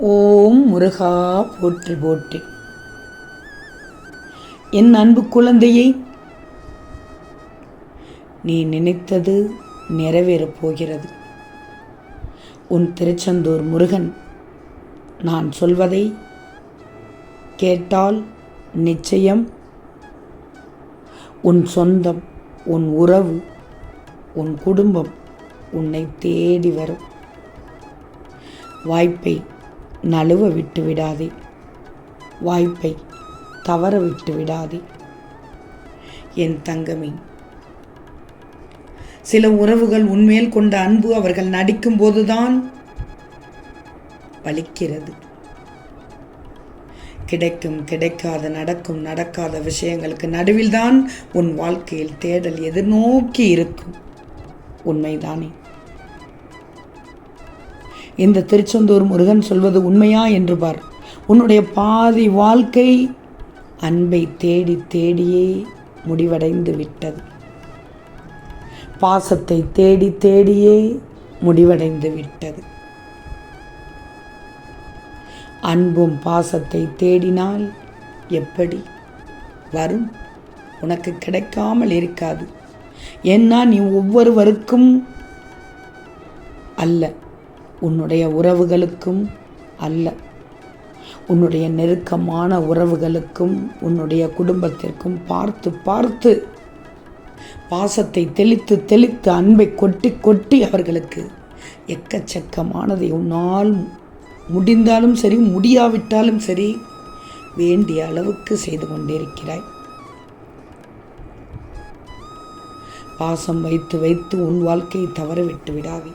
ஓம் முருகா போற்றி போற்றி. என் அன்பு குழந்தையை நீ நினைத்தது நிறைவேறப் போகிறது. உன் திருச்செந்தூர் முருகன் நான் சொல்வதை கேட்டால் நிச்சயம். உன் சொந்தம் உன் உறவு உன் குடும்பம் உன்னை தேடி வரும். வாய்ப்பை நழுவ விட்டு விடாதே. வாய்ப்பை தவற விட்டு விடாதே. என் தங்கமே. சில உறவுகள் உண்மையில் கொண்ட அன்பு அவர்கள் நடிக்கும் போதுதான் வலிக்கிறது கிடைக்கும் கிடைக்காத நடக்கும் நடக்காத விஷயங்களுக்கு நடுவில்தான் உன் வாழ்க்கையில் தேடல் எதிர்நோக்கி இருக்கும். உண்மைதானே? இந்த திருச்செந்தூர் முருகன் சொல்வது உண்மையா என்று பார். உன்னுடைய பாதி வாழ்க்கை அன்பை தேடி தேடியே முடிவடைந்து விட்டது. பாசத்தை தேடி தேடியே முடிவடைந்து விட்டது. அன்பும் பாசத்தை தேடினால் எப்படி வரும்? உனக்கு கிடைக்காமல் இருக்காது. ஏன்னா நீ ஒவ்வொருவருக்கும் அல்ல. உன்னுடைய உறவுகளுக்கும் அல்ல. உன்னுடைய நெருக்கமான உறவுகளுக்கும் உன்னுடைய குடும்பத்திற்கும் பார்த்து பார்த்து பாசத்தை தெளித்து தெளித்து அன்பை கொட்டி கொட்டி அவர்களுக்கு எக்கச்சக்கமானதை உன்னால் முடிந்தாலும் சரி முடியாவிட்டாலும் சரி வேண்டிய அளவுக்கு செய்து கொண்டிருக்கிறாய். பாசம் வைத்து வைத்து உன் வாழ்க்கையை தவற விட்டு விடாதே.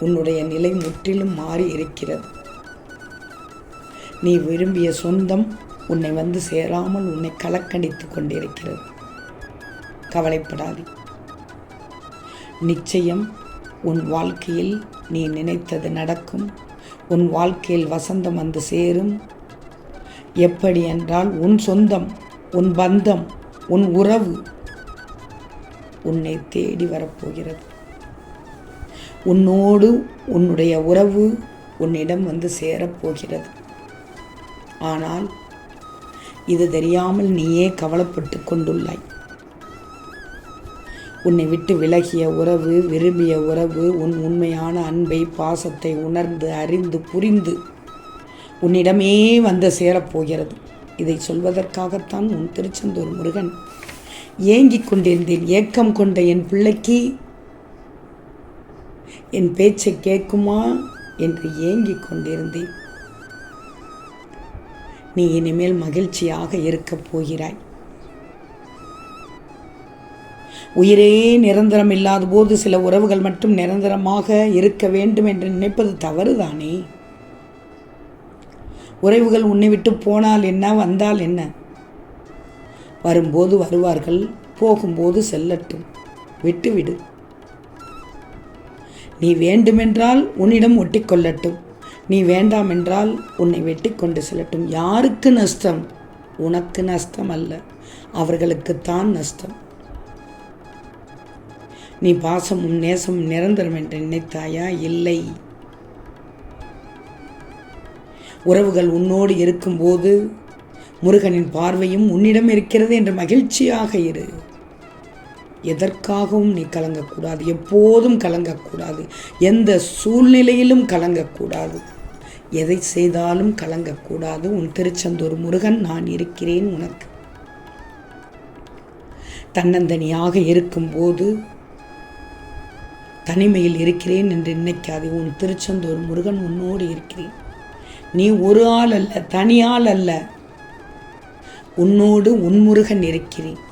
உன்னுடைய நிலை முற்றிலும் மாறி இருக்கிறது. நீ விரும்பிய சொந்தம் உன்னை வந்து சேராமல் உன்னை கலக்கணித்து கொண்டிருக்கிறது. கவலைப்படாதே. நிச்சயம் உன் வாழ்க்கையில் நீ நினைத்தது நடக்கும். உன் வாழ்க்கையில் வசந்தம் வந்து சேரும். எப்படி என்றால் உன் சொந்தம் உன் பந்தம் உன் உறவு உன்னை தேடி வரப்போகிறது. உன்னோடு உன்னுடைய உறவு உன்னிடம் வந்து சேரப்போகிறது. ஆனால் இது தெரியாமல் நீயே கவலைப்பட்டு கொண்டுள்ளாய். உன்னை விட்டு விலகிய உறவு விரும்பிய உறவு உன் உண்மையான அன்பை பாசத்தை உணர்ந்து அறிந்து புரிந்து உன்னிடமே வந்து சேரப்போகிறது. இதை சொல்வதற்காகத்தான் உன் திருச்செந்தூர் முருகன் ஏங்கிக் கொண்டிருந்தேன். ஏக்கம் கொண்ட என் பிள்ளைக்கு என் பேச்சை கேட்குமா என்று ஏங்கிக் கொண்டிருந்தேன். நீ இனிமேல் மகிழ்ச்சியாக இருக்கப் போகிறாய். உயிரே நிரந்தரம் இல்லாத போது சில உறவுகள் மட்டும் நிரந்தரமாக இருக்க வேண்டும் என்று நினைப்பது தவறுதானே? உறவுகள் உன்னை விட்டு போனால் என்ன வந்தால் என்ன? வரும்போது வருவார்கள் போகும்போது செல்லட்டும். விட்டுவிடு. நீ வேண்டுமென்றால் உன்னிடம் ஒட்டிக்கொள்ளட்டும். நீ வேண்டாம் என்றால் உன்னை வெட்டி கொண்டு செல்லட்டும். யாருக்கு நஷ்டம்? உனக்கு நஷ்டம் அல்ல அவர்களுக்குத்தான் நஷ்டம். நீ பாசமும் நேசமும் நிரந்தரம் என்று நினைத்தாயா? இல்லை. உறவுகள் உன்னோடு இருக்கும்போது முருகனின் பார்வையும் உன்னிடம் இருக்கிறது என்ற மகிழ்ச்சியாக இரு. எதற்காகவும் நீ கலங்கக்கூடாது எப்போதும் கலங்கக்கூடாது எந்த சூழ்நிலையிலும் கலங்கக்கூடாது. எதை செய்தாலும் கலங்கக்கூடாது. உன் திருச்செந்தூர் முருகன் நான் இருக்கிறேன் உனக்கு. தன்னந்தனியாக இருக்கும்போது தனிமையில் இருக்கிறேன் என்று நினைக்காதே. உன் திருச்செந்தூர் முருகன் உன்னோடு இருக்கிறேன். நீ ஒரு ஆள் அல்ல தனியால் அல்ல. உன்னோடு உன் முருகன் இருக்கிறேன்.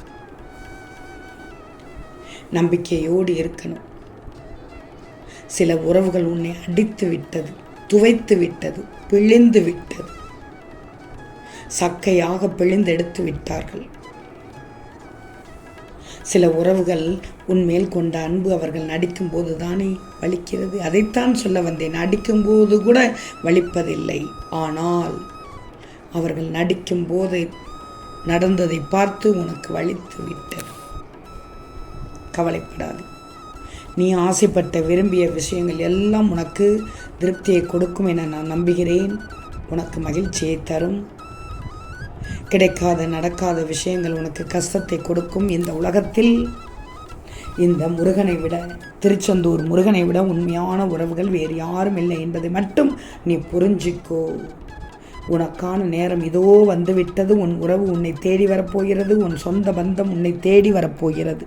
நம்பிக்கையோடு இருக்கணும். சில உறவுகள் உன்னை அடித்து விட்டது துவைத்து விட்டது பிழிந்து விட்டது. சக்கையாக பிழிந்தெடுத்து விட்டார்கள். சில உறவுகள் உன்மேல் கொண்ட அன்பு அவர்கள் நடிக்கும்போது தானே வலிக்கிறது. அதைத்தான் சொல்ல வந்தேன். நடிக்கும்போது கூட வலிப்பதில்லை. ஆனால் அவர்கள் நடிக்கும்போது நடந்ததை பார்த்து உனக்கு வலித்து விட்டது. கவலைப்படாது. நீ ஆசைப்பட்ட விரும்பிய விஷயங்கள் எல்லாம் உனக்கு திருப்தியை கொடுக்கும் என நான் நம்புகிறேன். உனக்கு மகிழ்ச்சியை தரும். கிடைக்காத நடக்காத விஷயங்கள் உனக்கு கஷ்டத்தை கொடுக்கும். இந்த உலகத்தில் இந்த முருகனை விட திருச்செந்தூர் முருகனை விட உண்மையான உறவுகள் வேறு யாரும் இல்லை என்பதை மட்டும் நீ புரிஞ்சிக்கோ. உனக்கான நேரம் இதோ வந்துவிட்டது. உன் உறவு உன்னை தேடி வரப்போகிறது. உன் சொந்த பந்தம் உன்னை தேடி வரப்போகிறது.